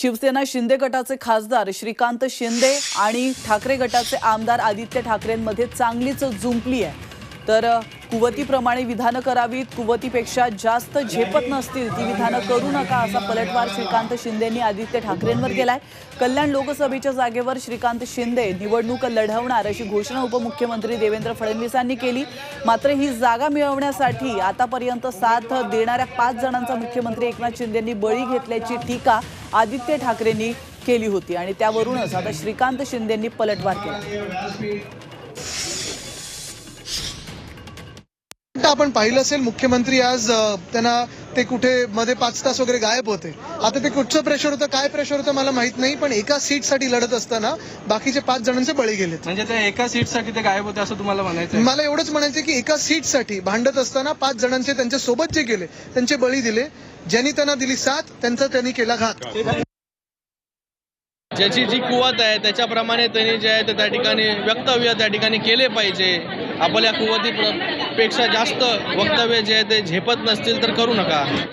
शिवसेना शिंदे गटाचे खासदार श्रीकांत शिंदे आणि ठाकरे गटाचे आमदार आदित्य ठाकरेंमध्ये चांगलीच जुंपली आहे. तर कुवतीप्रमाणे विधानं करावीत कुवतीपेक्षा जास्त झेपत नसतील ती विधानं करू नका असा पलटवार श्रीकांत शिंदेंनी आदित्य ठाकरेंवर केलाय. कल्याण लोकसभेच्या जागेवर श्रीकांत शिंदे निवडणूक लढवणार अशी घोषणा उपमुख्यमंत्री देवेंद्र फडणवीसांनी केली. मात्र ही जागा मिळवण्यासाठी आतापर्यंत साथ देणाऱ्या पाच जणांचा मुख्यमंत्री एकनाथ शिंदेंनी बळी घेतल्याची टीका आदित्य ठाकरेंनी केली होती. आणि त्यावरूनच आता श्रीकांत शिंदेंनी पलटवार केला. आता आपण पाहिलं असेल मुख्यमंत्री आज त्यांना ते कुठे मध्ये पाच तास वगैरे गायब होते. आता ते कुठचं प्रेशर होतं काय प्रेशर होतं मला माहीत नाही पण एका सीटसाठी लढत असताना बाकीचे पाच जणांचे बळी गेलेत. म्हणजे त्या एका सीटसाठी ते गायब होते असं तुम्हाला म्हणायचं? मला एवढंच म्हणायचं की एका सीटसाठी भांडत असताना पाच जणांचे त्यांच्यासोबत जे गेले त्यांचे बळी दिले ज्यांनी त्यांना दिली साथ त्यांचा त्यांनी केला घात. ज्याची जी कुवत आहे त्याच्याप्रमाणे त्यांनी जे आहे ते त्या ठिकाणी वक्तव्य त्या ठिकाणी केले पाहिजे. आपल्या कुवती प्र- पेक्षा जास्त वक्तव्य जे आहे ते झेपत नसतील तर करू नका.